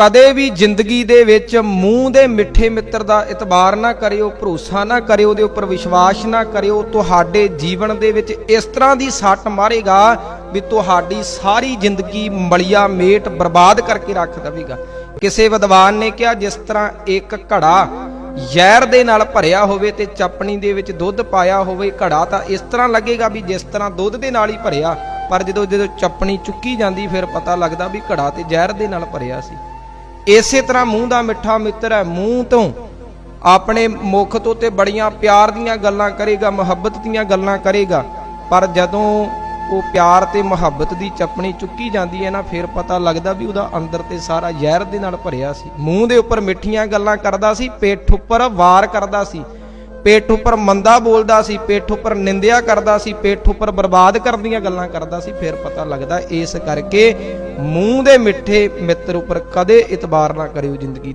ਕਦੇ ਵੀ ਜ਼ਿੰਦਗੀ ਦੇ ਵਿੱਚ ਮੂੰਹ ਦੇ ਮਿੱਠੇ ਮਿੱਤਰ ਦਾ ਇਤਬਾਰ ਨਾ ਕਰਿਓ, ਭਰੋਸਾ ਨਾ ਕਰਿਓ, ਉਹਦੇ ਉੱਪਰ ਵਿਸ਼ਵਾਸ ਨਾ ਕਰਿਓ, ਤੁਹਾਡੇ ਜੀਵਨ ਦੇ ਵਿੱਚ ਇਸ ਤਰ੍ਹਾਂ ਦੀ ਸੱਟ ਮਾਰੇਗਾ ਵੀ ਤੁਹਾਡੀ ਸਾਰੀ ਜ਼ਿੰਦਗੀ ਮਲਿਆ ਮੇਟ ਬਰਬਾਦ ਕਰਕੇ ਰੱਖ ਦੇਵੇਗਾ। ਕਿਸੇ ਵਿਦਵਾਨ ਨੇ ਕਿਹਾ, ਜਿਸ ਤਰ੍ਹਾਂ ਇੱਕ ਘੜਾ ਜ਼ਹਿਰ ਦੇ ਨਾਲ ਭਰਿਆ ਹੋਵੇ ਤੇ ਚਪਣੀ ਦੇ ਵਿੱਚ ਦੁੱਧ ਪਾਇਆ ਹੋਵੇ, ਘੜਾ ਤਾਂ ਇਸ ਤਰ੍ਹਾਂ ਲੱਗੇਗਾ ਵੀ ਜਿਸ ਤਰ੍ਹਾਂ ਦੁੱਧ ਦੇ ਨਾਲ ਹੀ ਭਰਿਆ, ਪਰ ਜਦੋਂ ਜਦੋਂ ਚਪਣੀ ਚੁੱਕੀ ਜਾਂਦੀ, ਫਿਰ ਪਤਾ ਲੱਗਦਾ ਵੀ ਘੜਾ ਤੇ ਜ਼ਹਿਰ ਦੇ ਨਾਲ ਭਰਿਆ ਸੀ। ਇਸੇ ਤਰ੍ਹਾਂ ਮੂੰਹ ਦਾ ਮਿੱਠਾ ਮਿੱਤਰ ਹੈ, ਮੂੰਹ ਤੋਂ ਆਪਣੇ ਮੁਖ ਤੋਂ ਤੇ ਬੜੀਆਂ ਪਿਆਰ ਦੀਆਂ ਗੱਲਾਂ ਕਰੇਗਾ, ਮੁਹੱਬਤ ਦੀਆਂ ਗੱਲਾਂ ਕਰੇਗਾ, ਪਰ ਜਦੋਂ ਉਹ ਪਿਆਰ ਤੇ ਮੁਹੱਬਤ ਦੀ ਚਪਣੀ ਚੁੱਕੀ ਜਾਂਦੀ ਹੈ ਨਾ, ਫਿਰ ਪਤਾ ਲੱਗਦਾ ਵੀ ਉਹਦਾ ਅੰਦਰ ਤੇ ਸਾਰਾ ਜ਼ਹਿਰ ਦੇ ਨਾਲ ਭਰਿਆ ਸੀ। ਮੂੰਹ ਦੇ ਉੱਪਰ ਮਿੱਠੀਆਂ ਗੱਲਾਂ ਕਰਦਾ ਸੀ, ਪੇਠ ਉੱਪਰ ਵਾਰ ਕਰਦਾ ਸੀ। ਪੇਠ ਉੱਪਰ ਮੰਦਾ ਬੋਲਦਾ ਸੀ ਪੇਠ ਉੱਪਰ ਨਿੰਦਿਆ ਕਰਦਾ ਸੀ ਪੇਠ ਉੱਪਰ ਬਰਬਾਦ ਕਰਨ ਦੀਆਂ ਗੱਲਾਂ ਕਰਦਾ ਸੀ। ਫਿਰ ਪਤਾ ਲੱਗਦਾ ਇਸ ਕਰਕੇ ਮੂੰਹ ਦੇ ਮਿੱਠੇ ਮਿੱਤਰ ਉੱਪਰ ਕਦੇ ਇਤਬਾਰ ਨਾ ਕਰਿਓ ਜ਼ਿੰਦਗੀ